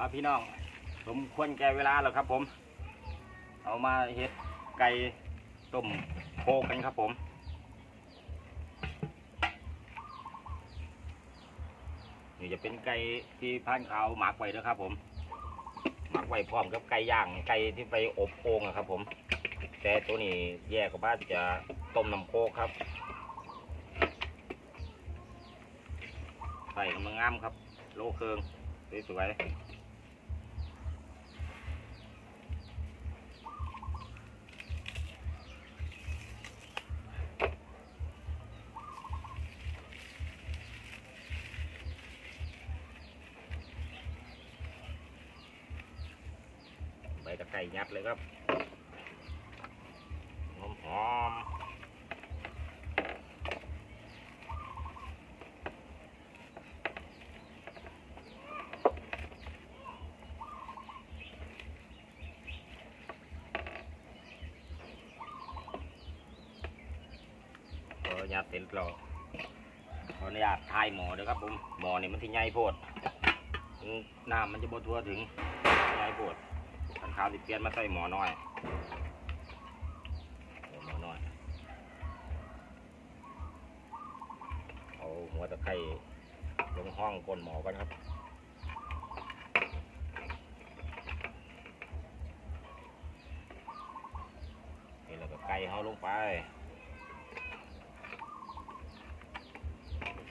มาพี่น้องสมควรแก่เวลาแล้วครับ ผม เอามาเฮ็ดไก่ต้มโคกันครับผมนี่จะเป็นไก่ที่พันขาวหมักไว้นะครับ ผม หมักไว้พร้อมกับไก่ย่างไก่ที่ไปอบโอ่งครับ ผม แต่ตัวนี้แยกกับบ้านจะต้มน้ำโคกครับใส่กำลังงามครับ โลเคืองสวยๆ บตะไคร้ยัดเลยครับหอมหอมพอยัดเสร็จแล้วขออนุญาตทายหมอเด้อครับผม หมอนี่มันที่ใหญ่โพดน้ำมันจะบ่ทั่วถึงใหญ่โพด ขันขาวสิเปลี่ยนมาใส่หมอน้อยหมอน้อย เอาหัวตะไคร้ลงห้องก้นหมอกันครับนี่แล้วก็ไก่เฮาลงไป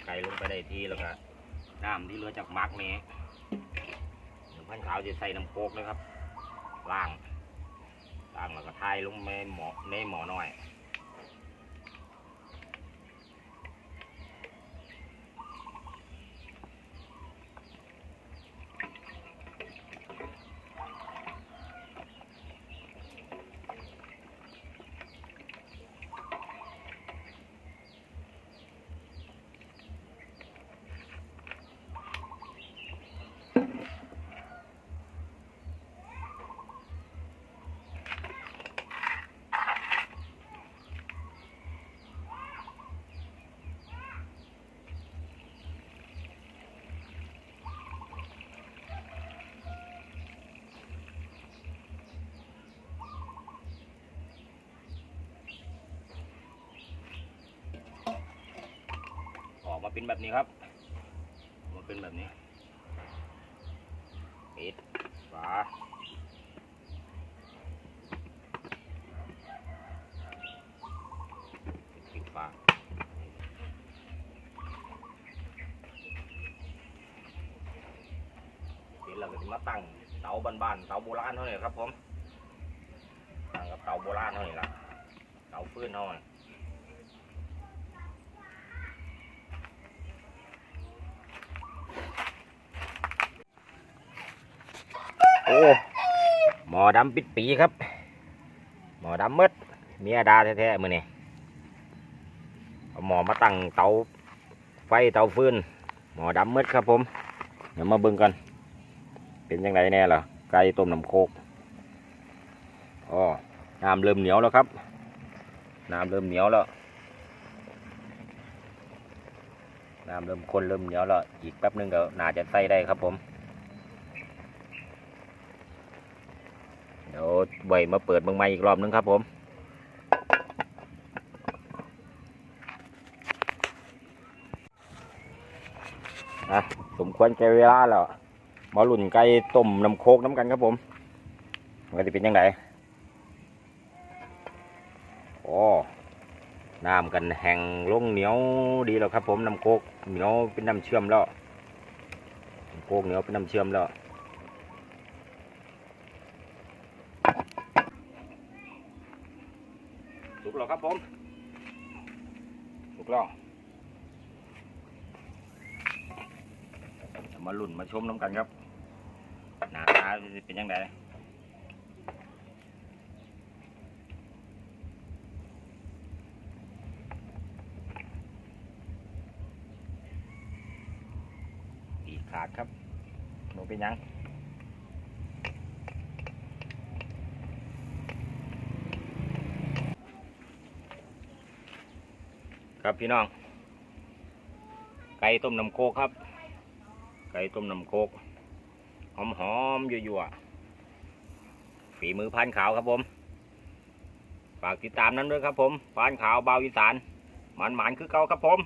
ไก่ลงไปได้ที่แล้วก็น้ำที่เหลือจากหมักนี้หนึ่งพันขาวจะใส่น้ำโคกเลยครับ ล่างล่างแล้วก็ทายลงในหมอในหมอน้อย เป็นแบบนี้ครับออกมาเป็นแบบนี้ปิดฝาปิดฝาปิดแล้วก็จะมาตั้งเตาบ้านๆเตาโบราณเท่านี้ครับผมตั้งกับเตาโบราณเท่านี้ละเตาฟื้นเท่านี้ หมอดำปิดปีครับ หมอดำมืดเมียดาแท้ๆมือนี่เอาหมอมาตั้งเตาไฟเตาฟืน หมอดำมืดครับผม เดี๋ยวมาเบิ่งกัน เป็นยังไงแน่ล่ะไก่ต้มน้ำโคกอ๋อน้ำเริ่มเหนียวแล้วครับ น้ำเริ่มเหนียวแล้ว น้ำเริ่มข้นเริ่มเหนียวแล้ว อีกแป๊บนึงก็น่าจะใส่ได้ครับผม เดี๋ยวไว้มาเปิดเมืองใหม่อีกรอบนึงครับผมอะสมควรแก่เวลาแล้วมาลุ่นไก่ต้มน้ำโคกน้ำกันครับผมมันจะเป็นยังไงโอ้น้ำกันแห้งลงเหนียวดีแล้วครับผมน้ำโคกเหนียวเป็นน้ำเชื่อมแล้วน้ำโคกเหนียวเป็นน้ำเชื่อมแล้ว สุกครับผมสุกแล้วมาลุ่นมาชมน้ำกันครับหนาตาเป็นยังไงปีกขาดครับหนูเป็นยัง ครับพี่น้อง ไก่ต้มน้ำโคกครับ ไก่ต้มน้ำโคก หอมหอมๆยั่วๆฝีมือพันขาวครับผม ฝากติดตามนั้นด้วยครับผมพันขาวเบาอีสานหมันหมานๆคือเก่าครับผม